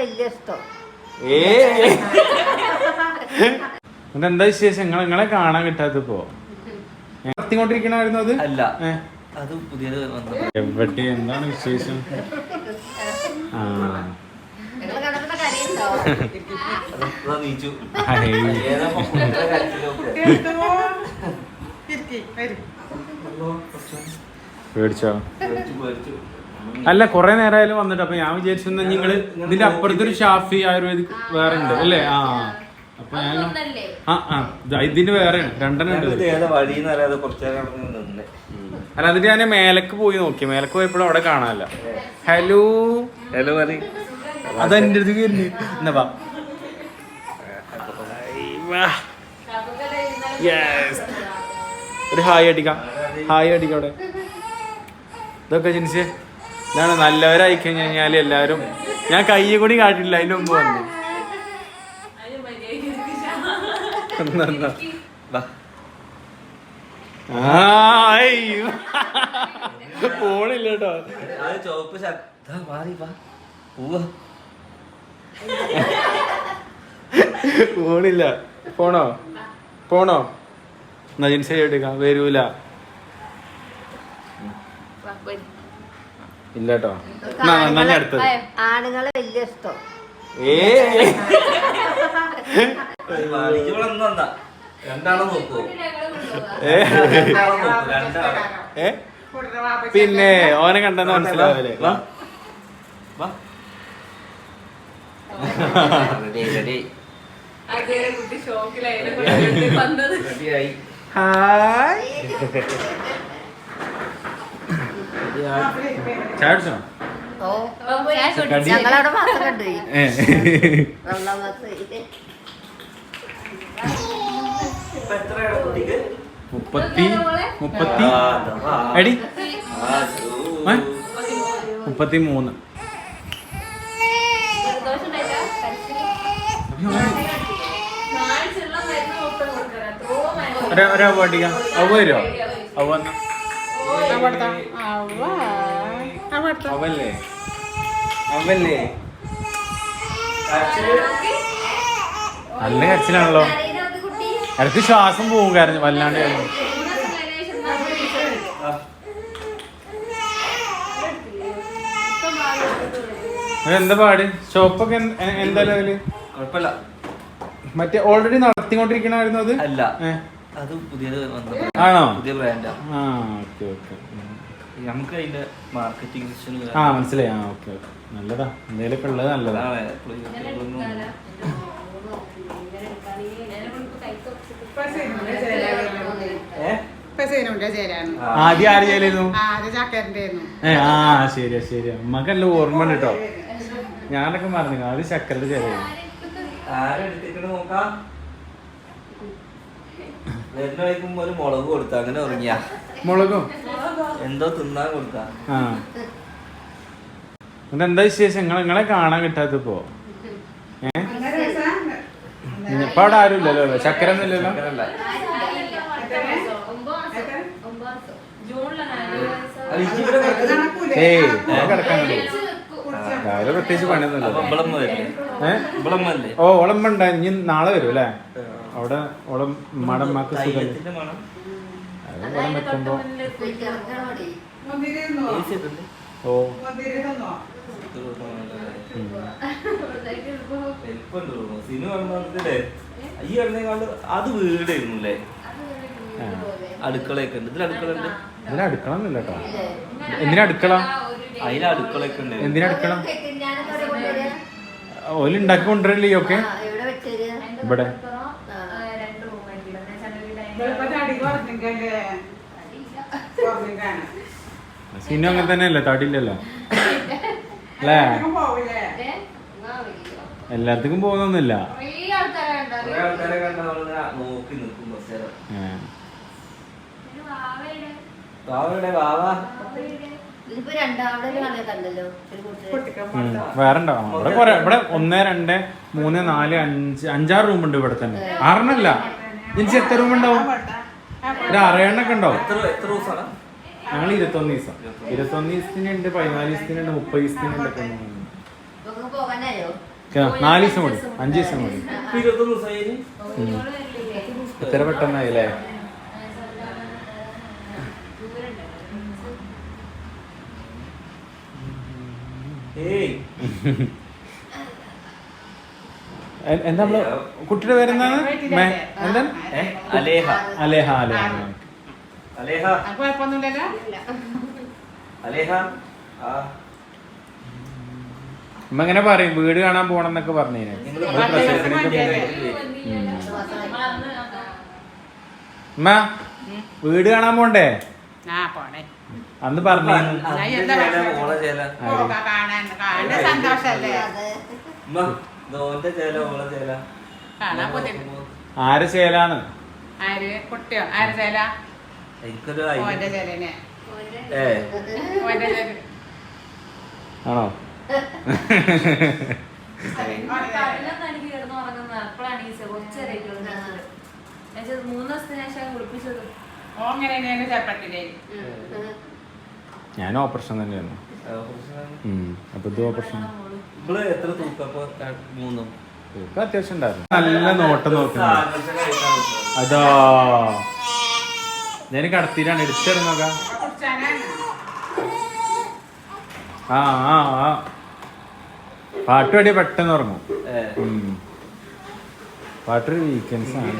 വലിയ ഇഷ്ടം. ഏ? എന്താ വിശേഷം? നിങ്ങൾ നിങ്ങളെ കാണാൻ കിട്ടാത്തപ്പോ അത്? അല്ല. ഏ? അത് പുതിയത് എവിടെ? എന്താണ് വിശേഷം? ആ. നിങ്ങൾ കണ്ടപ്പോ കരയുണ്ടോ? അതാ നീച്ചു? ഹൈ. ഏതാ മക്കളുടെ കാര്യത്തിലൊക്കെ? പേടിച്ചോ? പേടിച്ചു, പേടിച്ചു. അല്ല കൊറേ നേരമായാലും വന്നിട്ട് അപ്പൊ ഞാൻ വിചാരിച്ചു നിങ്ങൾ ഇതിന്റെ അപ്പുറത്തൊരു ഷാഫി ആയുർവേദിക് വേറെ ഉണ്ട് അല്ലേ? ആ അപ്പൊ ഞാൻ ആ ആ. ഇത് ഇതിന്റെ വേറെയാണ് രണ്ടെണ്ണം ഉണ്ട്. അല്ല അതിന്റെ ഞാൻ മേലക്ക് പോയി നോക്കി മേലക്ക് പോയപ്പോഴും അവിടെ കാണാനല്ല. ഹലോ? ഹലോ പറയ്. അതെന്റെ അടുത്ത് എന്നാ വാ. ഒരു ഹായ് അടിക്കാം. ഹായ് അടിക്കാം അവിടെ. ഇതൊക്കെ ജിൻസ്. ഇതാണ് നല്ലവരായി കഴിഞ്ഞു കഴിഞ്ഞാൽ എല്ലാവരും. ഞാൻ കൈ കൂടി കാട്ടില്ല അതിന് മുമ്പ് വന്നു. പോണില്ല കേട്ടോ. ദാ മാറി. പോണില്ല. പോണോ? പോണോ? എന്നാ ജിൻസ് എടുക്കാം. വരൂല. ഇല്ല കേട്ടോ എന്നാ, എന്നാ ഞാൻ അടുത്തത്. ആണുങ്ങളെ വലിയ ഇഷ്ടം. ഏ? പിന്നെ ഓനെ കണ്ടെന്ന് മനസ്സിലാവില്ലേ? വാ. വാ. ഹായ് ചാടിച്ചോ ഓ കടി. ഞങ്ങളവിടെ മാസം കണ്ടു ഏ വെള്ളം മാസം ഇപ്പൊ എത്രയാണ് കുട്ടിക്ക്? മുപ്പത്തി മുപ്പത്തി. ഏ? മുപ്പത്തി മൂന്ന് ഒരാ ഒരാ പാട്ടിക്കാം അവ വരുമോ അവ വന്നാ അവല്ലേ അവല്ലേ കരച്ചിൽ? നല്ല കരച്ചിലാണല്ലോ. ഇടയ്ക്ക് ശ്വാസം പോവും കരഞ്ഞു വല്ലാണ്ട് കരഞ്ഞു. എന്താ പാട്? ഷോപ്പൊക്കെ എന്ത്- ലെവൽ? കുഴപ്പമില്ല. മറ്റേ ഓൾറെഡി നടത്തിക്കൊണ്ടിരിക്കണായിരുന്നു അത്? അല്ല? അത് പുതിയത് ആണോ? പുതിയ ബ്രാൻഡാ ആ. Okay okay. നമുക്ക് അതിന്റെ മാർക്കറ്റിംഗ് ആ മനസ്സിലായി. ആ ഓക്കെ ഓക്കെ. നല്ലതാ. എന്തെങ്കിലുമൊക്കെ ഉള്ളത് നല്ലതാ. ആദ്യം ആര് ചെയ്യലായിരുന്നു? ഏ ആ ശരിയാ ശരിയാ അമ്മക്കല്ല ഓർമ്മ ഉണ്ട് കേട്ടോ ഞാനൊക്കെ മറന്നു. ആദ്യം ചക്കരയുടെ ചേരായിരുന്നു ആരെടുത്തിട്ട് നോക്കാം. വരുന്ന വഴിക്കുമ്പോ ഒരു മുളക് കൊടുത്ത അങ്ങനെ ഉറങ്ങിയ. മുളകും? എന്തോ തിന്നാൻ കൊടുത്ത. എന്നിട്ട് എന്താ വിശേഷം? നിങ്ങൾ നിങ്ങളെ കാണാൻ കിട്ടാത്തപ്പോ ഏ? ഇപ്പൊ അവിടെ ആരും ഇല്ലല്ലോ? ചക്കര ഒന്നുമില്ലല്ലോ ഏയ് കിടക്കാൻ രാവിലെ പ്രത്യേകിച്ച് പണിയൊന്നുമില്ല ഓ ഓളമ്മ ഉണ്ടായി ഇനി നാളെ വരും അല്ലേ? അവിടെ ഓളം ഉമ്മയുടെ ഉമ്മക്ക് സുഖം. വെക്കുമ്പോ. ഓ ഈ പറഞ്ഞ അത് വീടായിരുന്നു അല്ലേ. അടുക്കളയൊക്കെ ഉണ്ട് ഇതിൽ അടുക്കള ഉണ്ട് ഇതിന് അടുക്കള? ഒന്നുമില്ല കേട്ടോ എന്തിനാ അടുക്കള? അതിൽ അടുക്കളയൊക്കെ ഉണ്ട് എന്തിനാ അടുക്കള ഓൽ ഉണ്ടാക്കി കൊണ്ടുവരില്ലേ ഒക്കെ? വെച്ചേര്. ഇവിടെ. സിനു അങ്ങനെ തന്നെയല്ലേ? തടിയില്ലല്ലോ. അല്ലേ? എല്ലാത്തിക്കും പോകുന്നൊന്നുമില്ല. വേറെണ്ടോ? ഇവിടെ കൊറേ ഇവിടെ ഒന്ന് രണ്ട് മൂന്ന് നാല് അഞ്ച് അഞ്ചാറ് റൂമുണ്ട് ഉണ്ട് ഇവിടെ തന്നെ. ആറെണ്ണല്ല എനിക്ക് എത്ര റൂം ഉണ്ടാവും ഒരു ഉണ്ടാവും. ഞങ്ങൾ ഇരുപത്തൊന്ന് ദിവസം. ഇരുപത്തൊന്ന് ദിവസത്തിനുണ്ട് പതിനാല് ദിവസത്തിനുണ്ട് മുപ്പത് ദിവസത്തിനുണ്ട് ഒക്കെ ഉണ്ട്. ഇപ്പൊ പോകാനായോ നാല് ദിവസം കൂടി. അഞ്ച് ദിവസം കൂടി. എത്ര പെട്ടെന്നായില്ലേ? ഏയ്. എന്താ നമ്മൾ കുട്ടിയുടെ പേരെന്താണ്? അലേഹ. അലേഹ അലേഹ. അലേഹ. ഇങ്ങനെ പറയും വീട് കാണാൻ പോണം എന്നൊക്കെ പറഞ്ഞു? ഉമ്മ വീട് കാണാൻ പോണ്ടേ? ആ പോണേ. അന്ന് പറഞ്ഞു. സന്തോഷല്ലേ? ചേല, ഓളെ ചേല. കാണാൻ ആരെ ചേലാണ് ആര്? കുട്ടിയോ? ആര് ചേല? എനിക്കൊരു ഓന്റെ ഐഡിയ. ചേലനെ. ഏ. ഓന്റെ ചേല. ആണോ? ഞാൻ ഓപ്പറേഷൻ തന്നെയായിരുന്നു. അപ്പൊ ഇത് ഓപ്പറേഷൻ. ഇവൾ എത്ര തൂക്കം മൂന്നും? ഇപ്പൊ അത്യാവശ്യം ഉണ്ടായിരുന്നു. നല്ല നോട്ടം നോക്കുന്നു സാധനത്തിന് അതോ. ഞാൻ കടത്തിയിലാണ് എടുത്തിരുന്നോക്ക ആ ആ ആ. പാട്ട് പാടിയ പെട്ടെന്ന് ഉറങ്ങും. പാട്ട്. പാട്ടൊരു വീക്കെൻഡ്സ് ആണ്.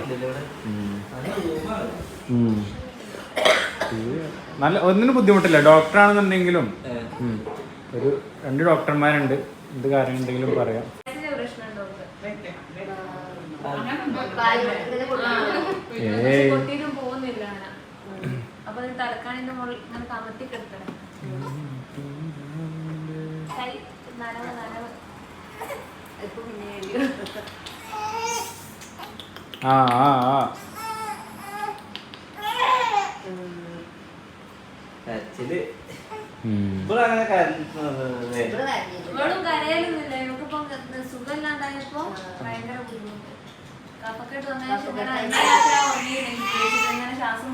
ഇവിടെ? നല്ല ഒന്നിനും ബുദ്ധിമുട്ടില്ല. ഡോക്ടർ ആണെന്നുണ്ടെങ്കിലും ഒരു രണ്ട് ഡോക്ടർമാരുണ്ട്. എന്ത് കാര്യം ഉണ്ടെങ്കിലും പറയാം. ആ ആ ആ കരച്ചിൽ. ഇവളും കരയലൊന്നുമില്ല. സുഖമില്ലാണ്ടായപ്പോ ഭയങ്കര ബുദ്ധിമുട്ട്. കഫക്കെട്ട് ശ്വാസം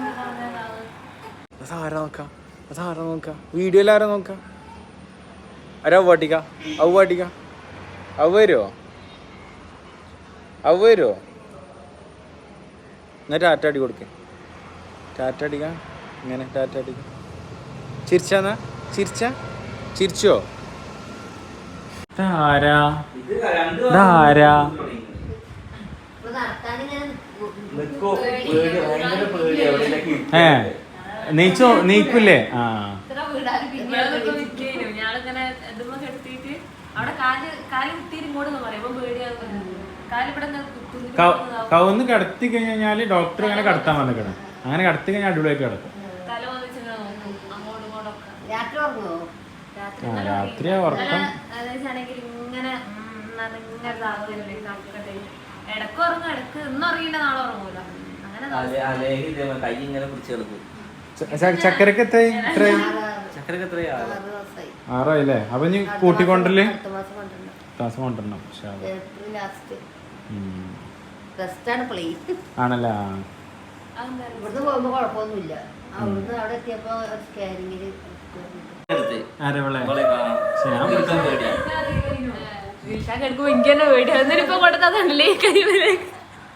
അതാരാ നോക്കാം? അതാരാ നോക്കാം? വീഡിയോയിൽ ആരാ നോക്കാം? ആരാ പാട്ടിക്ക ഔ പാട്ടിക്ക ഔ വരുമോ ഔ വരുമോ എന്നാ ടാറ്റ അടി കൊടുക്കേ. ടാറ്റ അടിക്ക? ഇങ്ങനെ ടാറ്റ അടിക്ക. ചിരിച്ചാന്നാ ചിരിച്ച? ചിരിച്ചോ? എവിടെയൊക്കെ ഏ നീച്ചോ? നീക്കൂലേ? ആ. ഇത്ര വീടാലും പിന്നെ ഞാളിങ്ങനെ ഇതുമ്പോ കെടുത്തിട്ട് അവിടെ കാൽ കാൽ കുത്തിയിട്ട് ഇങ്ങോട്ട് പറയുമ്പോ പേടിയാകും കാലിവിടെ ഇങ്ങനെ കുത്തുന്നു കൗ- കൗന്ന് കടത്തി കഴിഞ്ഞാൽ ഡോക്ടർ ഇങ്ങനെ കടത്താൻ വന്നിക്കണം. അങ്ങനെ കടത്തി കഴിഞ്ഞാൽ അടിപൊളിയായിട്ട് കിടക്കും തല വന്നിച്ച് ഇങ്ങനെ നോക്കും അങ്ങോട്ടും ഇങ്ങോട്ടൊക്കെ രാത്രി ഉറങ്ങുമോ രാത്രി ആ, രാത്രി ഉറക്കം. അതായത് ഇങ്ങനെ. ഇടയ്ക്ക് ഉറങ്ങും ഇടയ്ക്ക് ഇന്ന് ഉറങ്ങിയിട്ട് നാളെ ഉറങ്ങൂല. ചക്കരക്ക് ആറായില്ലേ? അപ്പൊ ഇനി കൂട്ടിക്കൊണ്ടല്ലേ മാസം കൊണ്ടുവരണം. ആണല്ലേ? ഇവിടുന്ന് പോകുമ്പോ കുഴപ്പമൊന്നുമില്ല. അവിടുന്ന് അവിടെ എത്തിയപ്പോ സ്കാനിങ്ങിൽ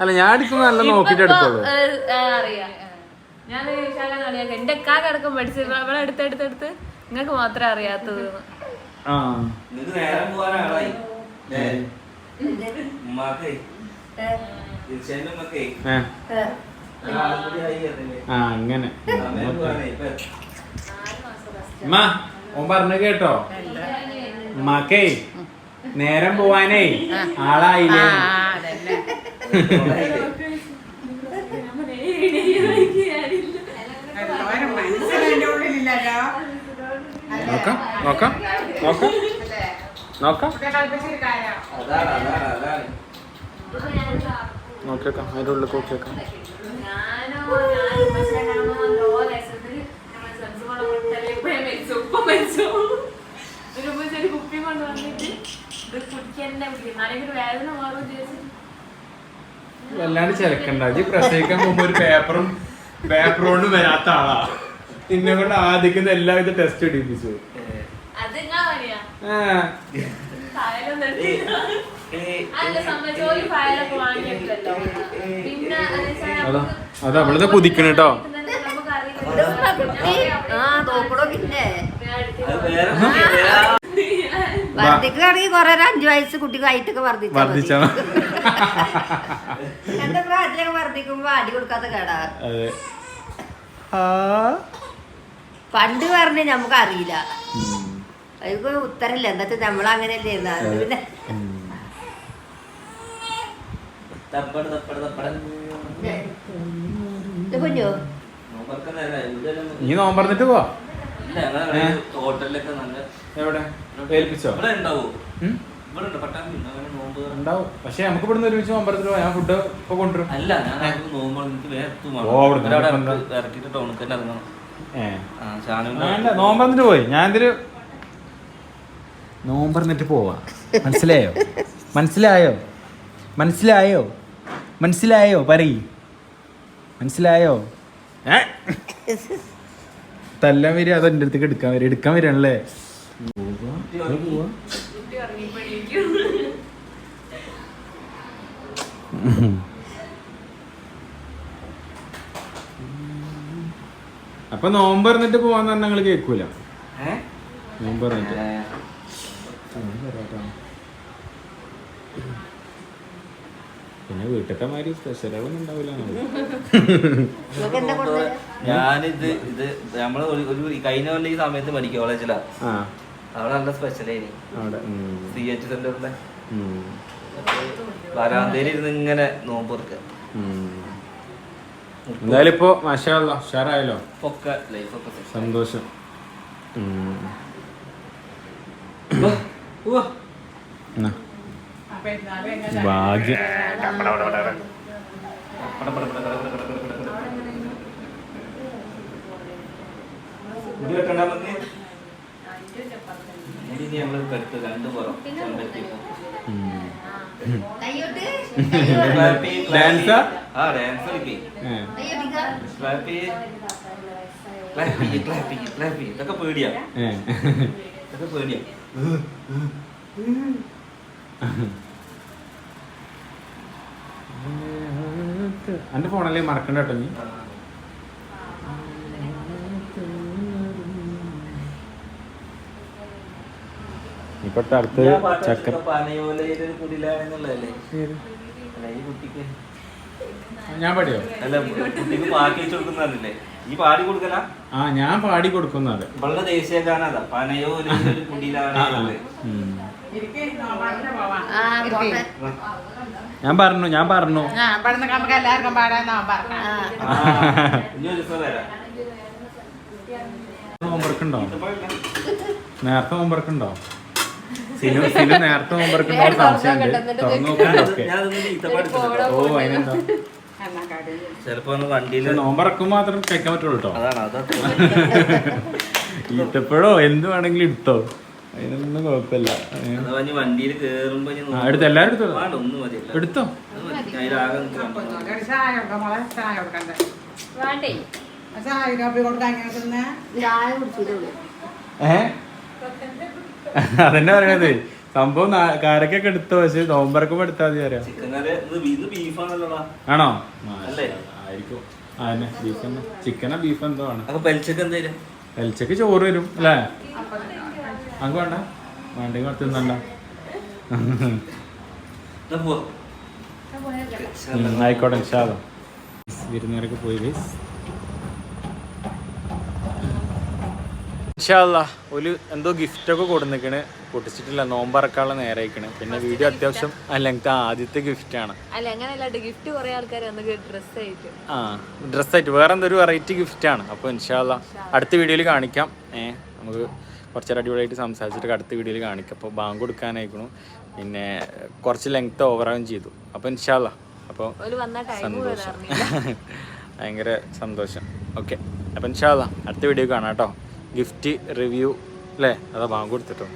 അല്ല ഞാൻ എടുക്കുന്ന നല്ല നോക്കിട്ട് എടുത്തോളൂ. അറിയാം. ഞാൻ എന്റെ കാ കിടക്കും പഠിച്ച്. ഇവിടെ എടുത്ത് എടുത്ത് എടുത്ത്. നിങ്ങൾക്ക് മാത്രമേ അറിയാത്തത്. അങ്ങനെ. ഉമ്മ ഓൻ പറഞ്ഞു കേട്ടോ. ഉമ്മാക്കേ നേരം പോവാനേ ആളായില്ലേ? നോക്കാം നോക്കാം നോക്കാം. നോക്കാം. നോക്കിയേക്കാം അതിന്റെ ഉള്ളിൽ നോക്കിയേക്കാം. ഞാനോ ഞാൻ വെച്ചു. ഒരു കുപ്പി കൊണ്ടുവന്നിട്ട് ഇത് വേദന മാറും വല്ലാണ്ട് ചെലക്കണ്ട. ഈ പ്രസവിക്കാൻ പോകുമ്പോ ഒരു പേപ്പറും പേപ്പർ വരാത്ത ആളാ. നിന്നെ കൊണ്ട് ആദ്യക്കുന്ന എല്ലാവിധ ടെസ്റ്റ് എടുപ്പിച്ചു അതാ അവളിത് പുതിക്കണ കേട്ടോ ആ തോക്കടോ പിന്നെ? വർദ്ധിക്കുകയാണെങ്കിൽ കൊറേ ഒരു അഞ്ചു വയസ്സ് കുട്ടിക്ക് വയറ്റൊക്കെ വർദ്ധിച്ചു വർദ്ധിച്ചോ എന്റെ പ്രായത്തിലൊക്കെ വർദ്ധിക്കുമ്പോ അടി കൊടുക്കാത്ത കേടാ. പണ്ട് പറഞ്ഞ നമുക്ക് അറിയില്ല. അതിപ്പോ ഉത്തരല്ല. എന്താ വെച്ചാൽ നമ്മൾ അങ്ങനെയല്ലേ പിന്നെ നീ നോമ്പറന്നിട്ട് പോവാ. ഹോട്ടലിലൊക്കെ നല്ല എവിടെ? ഇവിടെ ഉണ്ടാവും? പക്ഷെ നമുക്ക് ഇവിടുന്ന് ഒരുമിച്ച് അമ്പലത്തിൽ പോയാൽ ഞാൻ ഫുഡ് ഇപ്പൊ കൊണ്ടുവരും. അല്ല ഞാൻ നോമ്പറന്നിട്ട് പോയി. ഞാൻ എന്തൊരു നോമ്പറന്നിട്ട് പോവാ. മനസ്സിലായോ? മനസ്സിലായോ? മനസ്സിലായോ? മനസ്സിലായോ? പറയ്. മനസ്സിലായോ? ഏ? തല്ലാൻ വരിക അത് എന്റെ അടുത്തേക്ക് എടുക്കാൻ വരിക. എടുക്കാൻ വരികയാണല്ലേ? അപ്പൊ നോമ്പ് പറഞ്ഞിട്ട് പോവാന്ന് പറഞ്ഞാൽ ഞങ്ങൾ കേൾക്കൂല? നോമ്പ് പറഞ്ഞിട്ട് പിന്നെ വീട്ടിലത്തെ മാതിരി സ്പെഷ്യലുകളൊന്നും ഉണ്ടാവില്ല ഞാനിത് ഇത് നമ്മൾ ഒരു ഒരു കഴിഞ്ഞ കൊല്ലം ഈ സമയത്ത് പഠിക്കും കോളേജിലാ. അവിടെ നല്ല സ്പെഷ്യലായി. സി എച്ച് സെന്ററിലെ വരാന്തേരി വരാന്തയിൽ ഇരുന്ന് ഇങ്ങനെ നോമ്പ് തുറക്കുക. എന്തായാലും ഇപ്പോ മാഷാല്ല ഉഷാറായല്ലോ? ഒക്കെ ലൈഫൊക്കെ സന്തോഷം. എന്നാ, ഭാഗ്യ. ഡാൻസ്? ആ ഡാൻസ് കളിക്കും. ഇതൊക്കെ പേടിയാ. ഇതൊക്കെ പേടിയാ. എന്റെ ഫോണല്ലേ മറക്കണ്ട കേട്ടോ നീ? ചക്ക ഞാൻ പാടിയോ? അല്ല കുട്ടിക്ക് പാക്കി വെച്ചു കൊടുക്കുന്നതല്ലേ? പാടി ആ ഞാൻ പാടി കൊടുക്കുന്നത് വളരെ ദേശീയ ഗാനതാ പനയോ ഒരു ഞാൻ പറഞ്ഞു ഞാൻ പറഞ്ഞു. എല്ലാവർക്കും പാടാൻ ഹോംവർക്ക് നേരത്തെ ഹോംവർക്ക് ഉണ്ടോ? സിനു നേരത്തെ ഹോംവർക്ക് സംശയം സംശയമുണ്ട്. ഓ അതിനെന്താ? ചിലപ്പോ വണ്ടിയിൽ നോമ്പറക്കും മാത്രം കഴിക്കാൻ പറ്റുള്ളൂ ഇട്ടപ്പോഴോ അതാണ് എന്ത് വേണമെങ്കിലും ഇട്ടോ. അതിനൊന്നും കുഴപ്പമില്ല. വണ്ടിയിൽ കേറുമ്പോ എടുത്തോ എല്ലാരും പറയണത്. സംഭവം കാരക്കൊക്കെ എടുത്തോ? പക്ഷെ നോമ്പറക്കുമ്പോ എടുത്താൽ മതി അറിയാം? ആണോ? ആയിരിക്കും. ബീഫ് തന്നെ. ചിക്കനോ ബീഫ് എന്തോ ആണ്. പെൽച്ചക്ക് ചോറ് വരും അല്ലേ? അങ്ങ് വേണ്ട. വേണ്ടെങ്കിൽ കുറച്ച് തിന്നണ്ട. ആയിക്കോട്ടെ വിരുന്നേരൊക്കെ പോയി ഗൈസ് ഇൻഷാല്ല ഒരു എന്തോ ഗിഫ്റ്റൊക്കെ കൊടുന്നിക്കണ്. പൊട്ടിച്ചിട്ടില്ല നോമ്പറക്കാനുള്ള നേരെ പിന്നെ വീഡിയോ അത്യാവശ്യം അല്ലെങ്കിൽ ആദ്യത്തെ ഗിഫ്റ്റാണ്. അല്ല അങ്ങനെയല്ല ഗിഫ്റ്റ് ആണ് ആൾക്കാർ വന്ന് ഡ്രസ് ആയിട്ട് ആ ഡ്രസ്സായിട്ട്. വേറെ എന്തൊരു വെറൈറ്റി ആണ് അപ്പോൾ ഇൻഷാല്ല അടുത്ത വീഡിയോയിൽ കാണിക്കാം. ഏ നമുക്ക് കുറച്ചേരം അടിപൊളിയായിട്ട് സംസാരിച്ചിട്ട് അടുത്ത വീഡിയോയിൽ കാണിക്കാം. അപ്പോൾ ബാങ്ക് കൊടുക്കാനായിക്കണു. പിന്നെ കുറച്ച് ലെങ്ത് ഓവറാകും ചെയ്തു. അപ്പോൾ ഇൻഷാല്ല അപ്പോൾ സന്തോഷം. ഭയങ്കര സന്തോഷം. ഓക്കെ അപ്പം ഇൻഷാല്ല അടുത്ത വീഡിയോ കാണാം കേട്ടോ. ഗിഫ്റ്റ് റിവ്യൂ അല്ലേ? അതാ ബാങ്ക് കൊടുത്തിട്ടോ.